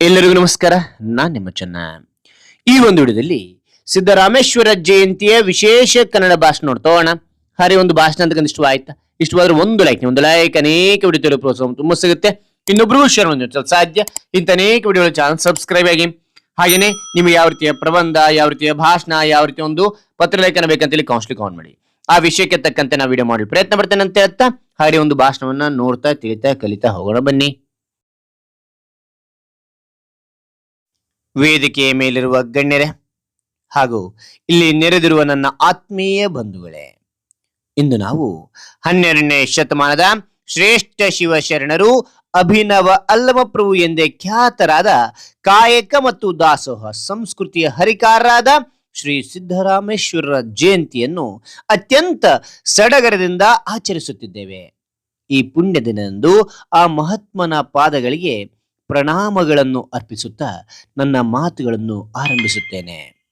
ಎಲ್ಲರಿಗೂ ನಮಸ್ಕಾರ. ನಾನ್ ನಿಮ್ಮ ಚೆನ್ನ. ಈ ಒಂದು ವಿಡಿಯೋದಲ್ಲಿ ಸಿದ್ದರಾಮೇಶ್ವರ ಜಯಂತಿಯ ವಿಶೇಷ ಕನ್ನಡ ಭಾಷಣ ನೋಡ್ತೋಣ ಹರಿ ಒಂದು ಭಾಷಣ ಅಂತ ಇಷ್ಟ ಆಯ್ತಾ ಇಷ್ಟವಾದ್ರೆ ಒಂದು ಲೈಕ್ ಒಂದು ಲೈಕ್ ಅನೇಕ ವಿಡಿಯೋ ಪ್ರೋತ್ಸಾಹ ತುಂಬ ಸಿಗುತ್ತೆ. ಇನ್ನೊಬ್ರಿಗೂ ಶೇರ್ ಸಾಧ್ಯ. ಇಂಥ ಅನೇಕ ವಿಡಿಯೋಗಳ ಚಾನಲ್ ಸಬ್ಸ್ಕ್ರೈಬ್ ಆಗಿ. ಹಾಗೇನೆ ನಿಮಗೆ ಯಾವ ರೀತಿಯ ಪ್ರಬಂಧ, ಯಾವ ರೀತಿಯ ಭಾಷಣ, ಯಾವ ರೀತಿಯ ಒಂದು ಪತ್ರ ಪತ್ರಲೇಖನ ಬೇಕಂತೇಳಿ ಕೌನ್ಸಿಲಿಂಗ್ ಕಾನ್ ಮಾಡಿ. ಆ ವಿಷಯಕ್ಕೆ ತಕ್ಕಂತೆ ನಾವು ವಿಡಿಯೋ ಮಾಡಿ ಪ್ರಯತ್ನ ಪಡ್ತೇನೆ ಅಂತ ಹೇಳ್ತಾ ಹಾಗೆ ಒಂದು ಭಾಷಣವನ್ನ ನೋಡ್ತಾ, ತಿಳಿತಾ, ಕಲಿತಾ ಹೋಗೋಣ ಬನ್ನಿ. ವೇದಿಕೆಯ ಮೇಲಿರುವ ಗಣ್ಯರೇ ಹಾಗೂ ಇಲ್ಲಿ ನೆರೆದಿರುವ ನನ್ನ ಆತ್ಮೀಯ ಬಂಧುಗಳೇ, ಇಂದು ನಾವು ಹನ್ನೆರಡನೇ ಶತಮಾನದ ಶ್ರೇಷ್ಠ ಶಿವಶರಣರು ಅಭಿನವ ಅಲ್ಲಮಪ್ರಭು ಎಂದೇ ಖ್ಯಾತರಾದ ಕಾಯಕ ಮತ್ತು ದಾಸೋಹ ಸಂಸ್ಕೃತಿಯ ಹರಿಕಾರರಾದ ಶ್ರೀ ಸಿದ್ದರಾಮೇಶ್ವರರ ಜಯಂತಿಯನ್ನು ಅತ್ಯಂತ ಸಡಗರದಿಂದ ಆಚರಿಸುತ್ತಿದ್ದೇವೆ. ಈ ಪುಣ್ಯ ದಿನದಂದು ಆ ಮಹಾತ್ಮನ ಪಾದಗಳಿಗೆ ಪ್ರಣಾಮಗಳನ್ನು ಅರ್ಪಿಸುತ್ತಾ ನನ್ನ ಮಾತುಗಳನ್ನು ಆರಂಭಿಸುತ್ತೇನೆ.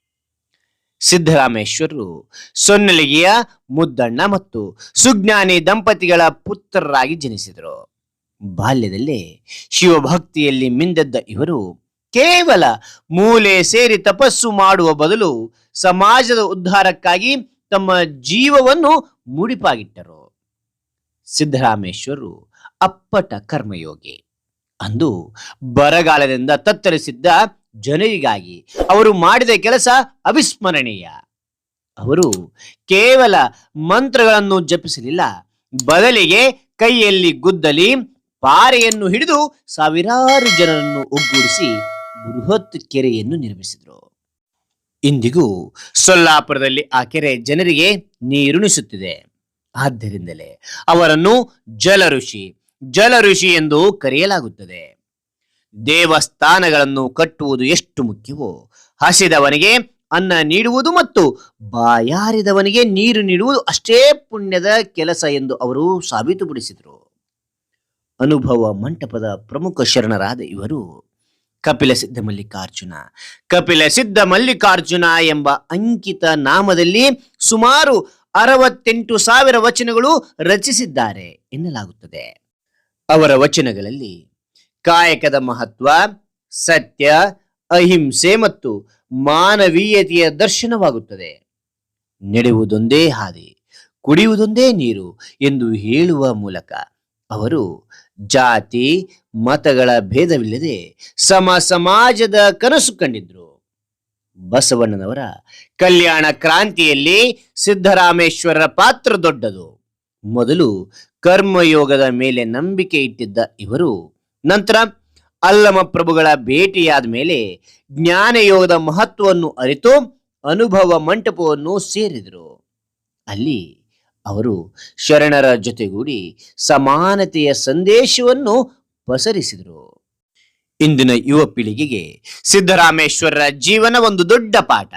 ಸಿದ್ದರಾಮೇಶ್ವರರು ಸೊನ್ನಲಿಗೆಯ ಮುದ್ದಣ್ಣ ಮತ್ತು ಸುಜ್ಞಾನಿ ದಂಪತಿಗಳ ಪುತ್ರರಾಗಿ ಜನಿಸಿದರು. ಬಾಲ್ಯದಲ್ಲಿ ಶಿವಭಕ್ತಿಯಲ್ಲಿ ಮಿಂದೆದ್ದ ಇವರು ಕೇವಲ ಮೂಲೆ ಸೇರಿ ತಪಸ್ಸು ಮಾಡುವ ಬದಲು ಸಮಾಜದ ಉದ್ಧಾರಕ್ಕಾಗಿ ತಮ್ಮ ಜೀವವನ್ನು ಮುಡಿಪಾಗಿಟ್ಟರು. ಸಿದ್ದರಾಮೇಶ್ವರರು ಅಪ್ಪಟ ಕರ್ಮಯೋಗಿ. ಅಂದು ಬರಗಾಲದಿಂದ ತತ್ತರಿಸಿದ್ದ ಜನರಿಗಾಗಿ ಅವರು ಮಾಡಿದ ಕೆಲಸ ಅವಿಸ್ಮರಣೀಯ. ಅವರು ಕೇವಲ ಮಂತ್ರಗಳನ್ನು ಜಪಿಸಲಿಲ್ಲ, ಬದಲಿಗೆ ಕೈಯಲ್ಲಿ ಗುದ್ದಲಿ, ಪಾರೆಯನ್ನು ಹಿಡಿದು ಸಾವಿರಾರು ಜನರನ್ನು ಒಗ್ಗೂಡಿಸಿ ಬೃಹತ್ ಕೆರೆಯನ್ನು ನಿರ್ಮಿಸಿದರು. ಇಂದಿಗೂ ಸೊಲ್ಲಾಪುರದಲ್ಲಿ ಆ ಕೆರೆ ಜನರಿಗೆ ನೀರುಣಿಸುತ್ತಿದೆ. ಆದ್ದರಿಂದಲೇ ಅವರನ್ನು ಜಲ ಋಷಿ ಜಲ ಋಷಿ ಎಂದು ಕರೆಯಲಾಗುತ್ತದೆ. ದೇವಸ್ಥಾನಗಳನ್ನು ಕಟ್ಟುವುದು ಎಷ್ಟು ಮುಖ್ಯವೋ, ಹಸಿದವನಿಗೆ ಅನ್ನ ನೀಡುವುದು ಮತ್ತು ಬಾಯಾರಿದವನಿಗೆ ನೀರು ನೀಡುವುದು ಅಷ್ಟೇ ಪುಣ್ಯದ ಕೆಲಸ ಎಂದು ಅವರು ಸಾಬೀತುಪಡಿಸಿದರು. ಅನುಭವ ಮಂಟಪದ ಪ್ರಮುಖ ಶರಣರಾದ ಇವರು ಕಪಿಲ ಸಿದ್ಧ ಮಲ್ಲಿಕಾರ್ಜುನ. ಕಪಿಲ ಸಿದ್ಧ ಮಲ್ಲಿಕಾರ್ಜುನ ಎಂಬ ಅಂಕಿತ ನಾಮದಲ್ಲಿ ಸುಮಾರು ಅರವತ್ತೆಂಟು ಸಾವಿರ ವಚನಗಳು ರಚಿಸಿದ್ದಾರೆ ಎನ್ನಲಾಗುತ್ತದೆ. ಅವರ ವಚನಗಳಲ್ಲಿ ಕಾಯಕದ ಮಹತ್ವ, ಸತ್ಯ, ಅಹಿಂಸೆ ಮತ್ತು ಮಾನವೀಯತೆಯ ದರ್ಶನವಾಗುತ್ತದೆ. ನಡೆಯುವುದೊಂದೇ ಹಾದಿ, ಕುಡಿಯುವುದೊಂದೇ ನೀರು ಎಂದು ಹೇಳುವ ಮೂಲಕ ಅವರು ಜಾತಿ, ಮತಗಳ ಭೇದವಿಲ್ಲದೆ ಸಮ ಸಮಾಜದ ಕನಸು ಕಂಡಿದ್ರು ಬಸವಣ್ಣನವರ ಕಲ್ಯಾಣ ಕ್ರಾಂತಿಯಲ್ಲಿ ಸಿದ್ದರಾಮೇಶ್ವರರ ಪಾತ್ರ ದೊಡ್ಡದು. ಮೊದಲು ಕರ್ಮಯೋಗದ ಮೇಲೆ ನಂಬಿಕೆ ಇಟ್ಟಿದ್ದ ಇವರು. ನಂತರ ಅಲ್ಲಮ ಪ್ರಭುಗಳ ಭೇಟಿಯಾದ ಮೇಲೆ ಜ್ಞಾನಯೋಗದ ಮಹತ್ವವನ್ನು ಅರಿತು ಅನುಭವ ಮಂಟಪವನ್ನು ಸೇರಿದರು. ಅಲ್ಲಿ ಅವರು ಶರಣರ ಜೊತೆಗೂಡಿ ಸಮಾನತೆಯ ಸಂದೇಶವನ್ನು ಪಸರಿಸಿದರು. ಇಂದಿನ ಯುವ ಪೀಳಿಗೆಗೆ ಸಿದ್ದರಾಮೇಶ್ವರರ ಜೀವನ ಒಂದು ದೊಡ್ಡ ಪಾಠ.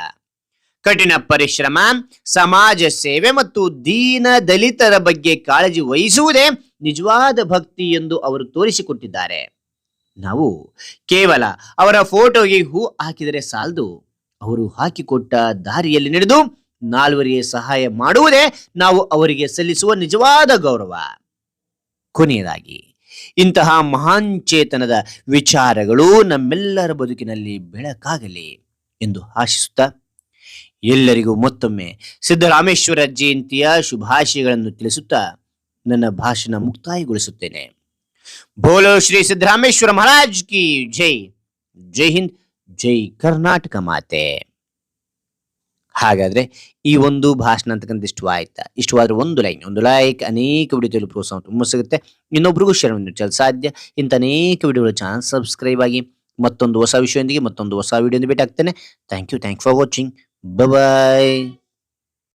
ಕಠಿಣ ಪರಿಶ್ರಮ, ಸಮಾಜ ಸೇವೆ ಮತ್ತು ದೀನ ದಲಿತರ ಬಗ್ಗೆ ಕಾಳಜಿ ವಹಿಸುವುದೇ ನಿಜವಾದ ಭಕ್ತಿ ಎಂದು ಅವರು ತೋರಿಸಿಕೊಟ್ಟಿದ್ದಾರೆ. ನಾವು ಕೇವಲ ಅವರ ಫೋಟೋಗೆ ಹೂ ಹಾಕಿದರೆ ಸಾಲದು, ಅವರು ಹಾಕಿಕೊಟ್ಟ ದಾರಿಯಲ್ಲಿ ನಡೆದು ನಾಲ್ವರಿಗೆ ಸಹಾಯ ಮಾಡುವುದೇ ನಾವು ಅವರಿಗೆ ಸಲ್ಲಿಸುವ ನಿಜವಾದ ಗೌರವ. ಕೊನೆಯದಾಗಿ, ಇಂತಹ ಮಹಾನ್ ಚೇತನದ ವಿಚಾರಗಳು ನಮ್ಮೆಲ್ಲರ ಬದುಕಿನಲ್ಲಿ ಬೆಳಕಾಗಲಿ ಎಂದು ಆಶಿಸುತ್ತಾ ಎಲ್ಲರಿಗೂ ಮತ್ತೊಮ್ಮೆ ಸಿದ್ದರಾಮೇಶ್ವರ ಜಯಂತಿಯ ಶುಭಾಶಯಗಳನ್ನು ತಿಳಿಸುತ್ತಾ ನನ್ನ ಭಾಷಣ ಮುಕ್ತಾಯಗೊಳಿಸುತ್ತೇನೆ. ಬೋಲೋ ಶ್ರೀ ಸಿದ್ದರಾಮೇಶ್ವರ ಮಹಾರಾಜ್ ಕಿ ಜೈ. ಜೈ ಹಿಂದ್, ಜೈ ಕರ್ನಾಟಕ ಮಾತೆ. ಹಾಗಾದ್ರೆ ಈ ಒಂದು ಭಾಷಣ ಅಂತಕ್ಕಂಥ ಇಷ್ಟವಾಯ್ತಾ? ಇಷ್ಟವಾದ್ರೆ ಒಂದು ಲೈನ್, ಒಂದು ಲೈಕ್ ಅನೇಕ ವಿಡಿಯೋದಲ್ಲಿ ಪ್ರೋತ್ಸಾಹ ತುಂಬ ಸಿಗುತ್ತೆ. ಇನ್ನೊಬ್ರಿಗೂ ಶೇರ್ ಮಾಡಿ ಸಾಧ್ಯ. ಇಂಥ ಅನೇಕ ವಿಡಿಯೋಗಳ ಚಾನಲ್ ಸಬ್ಸ್ಕ್ರೈಬ್ ಆಗಿ ಮತ್ತೊಂದು ಹೊಸ ವಿಷಯದೊಂದಿಗೆ ಮತ್ತೊಂದು ಹೊಸ ವಿಡಿಯೋ ಭೇಟಿ ಆಗ್ತೇನೆ. Thank you thank for watching Bye-bye.